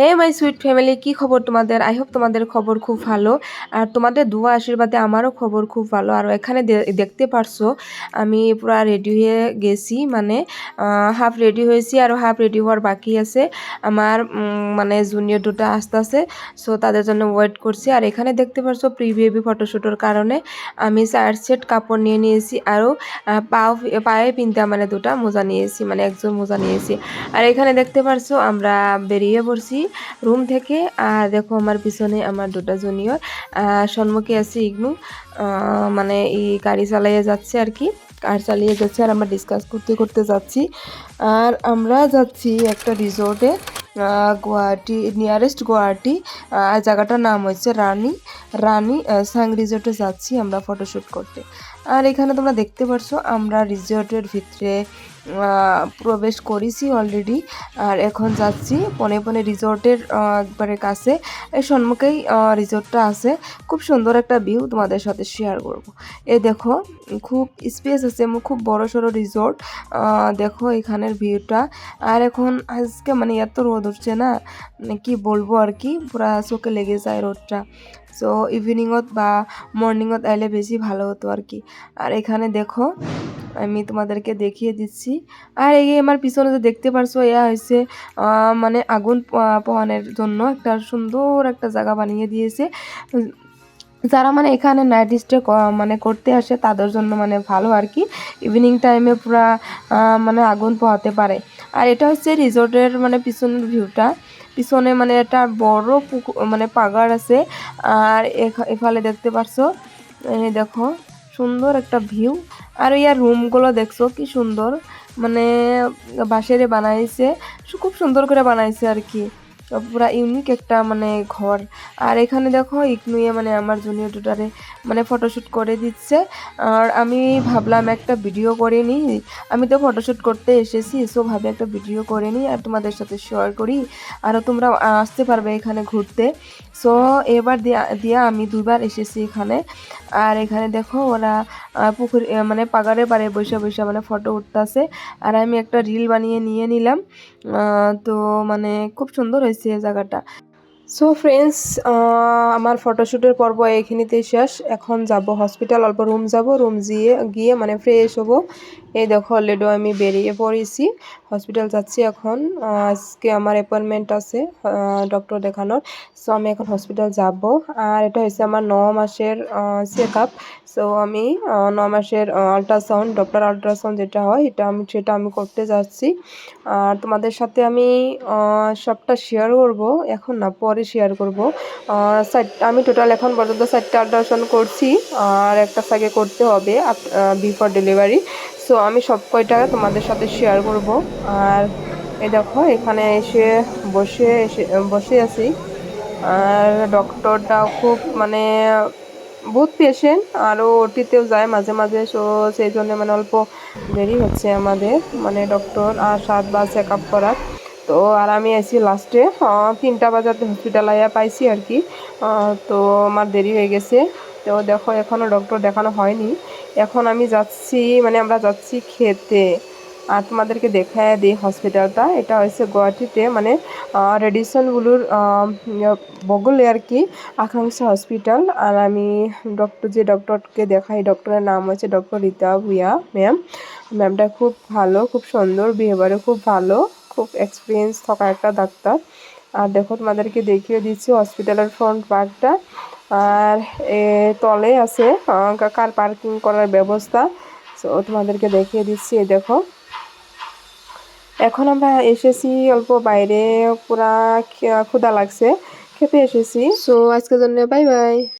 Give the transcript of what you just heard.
Hey my sweet family কি খবর তোমাদের? আই হোপ তোমাদের খবর খুব ভালো। আর তোমাদের দুয়া আশীর্বাদে আমারও খবর খুব ভালো। আর এখানে দেখতে পারছ, আমি পুরা রেডি হয়ে গেছি মানে হাফ রেডি হয়েছি আর হাফ রেডি হওয়ার বাকি আছে। আমার মানে জুনিয়র দুটো আসতে আছে সো তাদের জন্য ওয়েট করছি। আর এখানে দেখতে পারছ প্রি বেবি ফটোশ্যুটের কারণে আমি চার সেট কাপড় নিয়ে নিয়েছি আরও পাও, পায়ে পিনতে মানে দুটা মোজা নিয়েছি মানে একজন মোজা নিয়েছি। আর এখানে দেখতে পারছ, আমরা বেরিয়ে পড়ছি। রুম থেকে, আর দেখো আমার পিছনে আমার দুটা জুনিয়র সম্মুখে আছে ইগনু মানে এই গাড়ি চালাইয়ে যাচ্ছে আর কি, কার চালিয়ে যাচ্ছে আর আমরা ডিসকাস করতে করতে যাচ্ছি। আর আমরা যাচ্ছি একটা রিসোর্টে গুয়াহাটি নিয়ারেস্ট গুয়াহাটি জায়গাটার নাম হচ্ছে রানী রানী সাং রিসোর্টে যাচ্ছি আমরা ফটোশ্যুট করতে। আর এখানে তোমরা দেখতে পারছ আমরা রিসোর্টের ভিতরে প্রবেশ করেছি অলরেডি আর এখন যাচ্ছি পনে পনে রিসোর্টের একবারে কাছে। এই সম্মুখেই আহ, রিসোর্টটা আছে। খুব সুন্দর একটা ভিউ তোমাদের সাথে শেয়ার করব। এ দেখো খুব স্পেস আছে এবং খুব বড় সড়ো রিসোর্ট। দেখো এখানের ভিউটা আর এখন আজকে মানে এত রোদ উঠছে না মানে কি বলব আর কি পুরা চোখে লেগে যায় রোদটা। সো ইভিনিংত বা মর্নিংত আইলে বেশি ভালো হতো আর কি। আর এখানে দেখো আমি তোমাদেরকে দেখিয়ে দিচ্ছি। আর এই আমার পিছনে যে দেখতে পারছ এয়া হয়েছে মানে আগুন পোহানোর জন্য একটা সুন্দর একটা জায়গা বানিয়ে দিয়েছে। যারা মানে এখানে নাইট স্টে মানে করতে আসে, তাদের জন্য মানে ভালো আর কি। ইভিনিং টাইমে পুরা মানে আগুন পোহাতে পারে। আর এটা হচ্ছে রিসোর্টের মানে পিছনের ভিউটা পিছনে মানে একটা বড় পুকুর মানে পাগার আছে। আর এফালে দেখতে পারছ দেখো, সুন্দর একটা ভিউ আর ইয়ার রুমগুলো দেখছ, কি সুন্দর। মানে বাঁশেরে বানাইছে খুব সুন্দর করে বানাইছে আর কি। পুরা ইউনিক একটা মানে ঘর। আর এখানে দেখো ইকনুয়ে মানে আমার জুনিয়র দুটারে মানে ফটোশ্যুট করে দিচ্ছে। আর আমি ভাবলাম একটা ভিডিও করে নিই। আমি তো ফটোশ্যুট করতে এসেছি সো ভাবে একটা ভিডিও করে নিই আর তোমাদের সাথে শেয়ার করি। আরও তোমরা আসতে পারবে এখানে ঘুরতে। সো এবার দিয়া দিয়া আমি দুবার এসেছি এখানে। আর এখানে দেখো, ওরা পুকুর মানে পাগারে পারে বসে বসে মানে ফটো উঠতেছে। আর আমি একটা রিল বানিয়ে নিয়ে নিলাম। তো মানে খুব সুন্দর হয়েছে। এই জায়গাটা। সো ফ্রেন্ডস আমার ফটোশ্যুটের পর্ব এখানেতেই শেষ। এখন যাব হসপিটাল অল্প রুম যাব। রুম গিয়ে গিয়ে মানে ফ্রেশ হব। এই দেখো অলরেডি আমি বেরিয়ে পড়েছি। হসপিটাল যাচ্ছি এখন। আজকে আমার অ্যাপয়েন্টমেন্ট আছে ডক্টর দেখানোর। সো আমি এখন হসপিটাল যাব। আর এটা হচ্ছে আমার ন মাসের চেক আপ সো আমি ন মাসের আলট্রাসাউন্ড ডক্টর আলট্রাসাউন্ড যেটা হয়, এটা আমি, সেটা আমি করতে যাচ্ছি। আর তোমাদের সাথে আমি সবটা শেয়ার করব। এখন না, পরে শেয়ার করব। আমি টোটাল এখন পর্যন্ত চারটে আল্ট্রাসাউন্ড করছি। আর একটা সাইকে করতে হবে বিফোর ডেলিভারি সো আমি সব কয়টা তোমাদের সাথে শেয়ার করব। আর এই দেখো, এখানে এসে বসে এসে, বসে আছি। আর ডক্টরটা খুব মানে বহুত পেশেন্ট আরও ওটিতেও যায় মাঝে মাঝে। সো সেই জন্য মানে অল্প দেরি হচ্ছে আমাদের মানে ডক্টর আর সাত বা চেক আপ করার। তো, আর আমি আছি লাস্টে তিনটা বাজাতে হসপিটাল আইয়া পাইছি আর কি। তো, আমার দেরি হয়ে গেছে। তো দেখো এখনও ডক্টর দেখানো হয়নি। এখন আমি যাচ্ছি মানে আমরা যাচ্ছি খেতে। আর তোমাদেরকে দেখায় দিই হসপিটালটা এটা হচ্ছে গুয়াহাটিতে মানে রেডিসনগুলোর বগলে আর কি, আকাঙ্ক্ষা হসপিটাল আর আমি ডক্টর যে ডক্টরকে দেখাই ডক্টরের নাম হচ্ছে ডক্টর রীতা ভুইয়া ম্যাম ম্যামটা খুব ভালো, খুব সুন্দর বিহেভিয়ারও খুব ভালো, খুব এক্সপিরিয়েন্স থাকা একটা ডাক্তার আর দেখো, তোমাদেরকে দেখিয়ে দিচ্ছি হসপিটালের ফ্রন্ট পার্কটা আর, এ, তলে আছে কার পার্কিং করার ব্যবস্থা। সো তোমাদেরকে দেখিয়ে দিচ্ছি দেখো। এখন আমরা এসেছি, অল্প বাইরে, পুরা ক্ষুদা লাগছে। খেতে এসেছি। সো আজকের জন্য বাই বাই